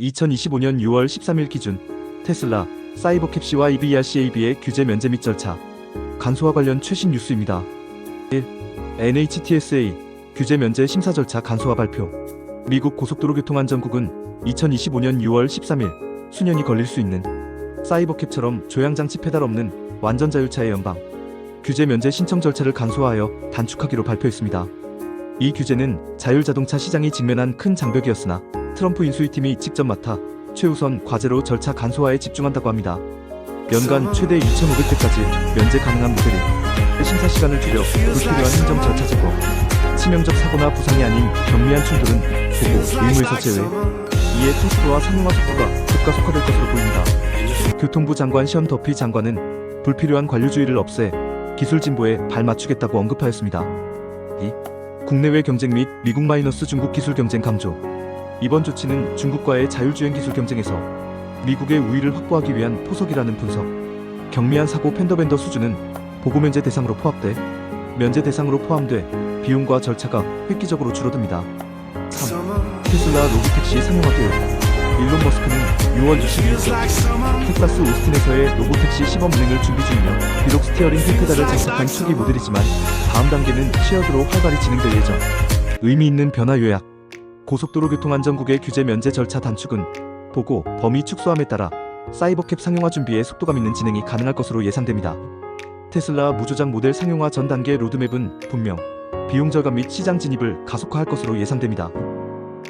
2025년 6월 13일 기준 테슬라, 사이버캡시와 EVRCAB의 규제 면제 및 절차, 간소화 관련 최신 뉴스입니다. 1. NHTSA 규제 면제 심사 절차 간소화 발표. 미국 고속도로 교통안전국은 2025년 6월 13일 수년이 걸릴 수 있는 사이버캡처럼 조향장치 페달 없는 완전 자율차의 연방 규제 면제 신청 절차를 간소화하여 단축하기로 발표했습니다. 이 규제는 자율자동차 시장이 직면한 큰 장벽이었으나 트럼프 인수위팀이 직접 맡아 최우선 과제로 절차 간소화에 집중한다고 합니다. 연간 최대 2,500대까지 면제 가능한 모델이 심사 시간을 줄여 불필요한 행정 절차 제거, 치명적 사고나 부상이 아닌 경미한 충돌은 보고 의무에서 제외. 이에 코스트와 상용화 속도가 급가 속화될 것으로 보입니다. 교통부 장관 션 더피 장관은 불필요한 관료주의를 없애 기술 진보에 발맞추겠다고 언급하였습니다. 2. 국내외 경쟁 및 미국 마이너스 중국 기술 경쟁 강조. 이번 조치는 중국과의 자율주행 기술 경쟁에서 미국의 우위를 확보하기 위한 포석이라는 분석. 경미한 사고 팬더밴더 수준은 보고 면제 대상으로 포함돼 면제 대상으로 포함돼 비용과 절차가 획기적으로 줄어듭니다. 3. 테슬라 로보택시 상용화 계획. 일론 머스크는 6월 22일 텍사스 오스틴에서의 로보택시 시범 운행을 준비 중이며 비록 스티어링 휠 페달을 장착한 초기 모델이지만 다음 단계는 쉐어드로 활발히 진행될 예정. 의미 있는 변화 요약. 고속도로교통안전국의 규제 면제 절차 단축은 보고 범위 축소함에 따라 사이버캡 상용화 준비에 속도감 있는 진행이 가능할 것으로 예상됩니다. 테슬라 무조작 모델 상용화 전 단계 로드맵은 분명 비용 절감 및 시장 진입을 가속화할 것으로 예상됩니다.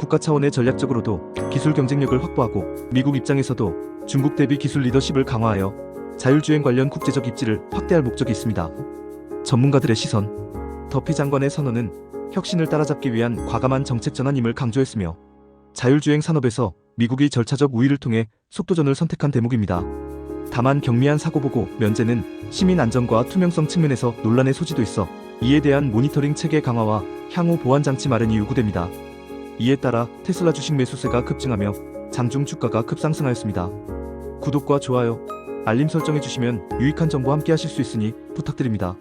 국가 차원의 전략적으로도 기술 경쟁력을 확보하고 미국 입장에서도 중국 대비 기술 리더십을 강화하여 자율주행 관련 국제적 입지를 확대할 목적이 있습니다. 전문가들의 시선 더피 장관의 선언은 혁신을 따라잡기 위한 과감한 정책 전환임을 강조했으며 자율주행 산업에서 미국이 절차적 우위를 통해 속도전을 선택한 대목입니다. 다만 경미한 사고 보고 면제는 시민 안전과 투명성 측면에서 논란의 소지도 있어 이에 대한 모니터링 체계 강화와 향후 보안 장치 마련이 요구됩니다. 이에 따라 테슬라 주식 매수세가 급증하며 장중 주가가 급상승하였습니다. 구독과 좋아요, 알림 설정해 주시면 유익한 정보 함께 하실 수 있으니 부탁드립니다.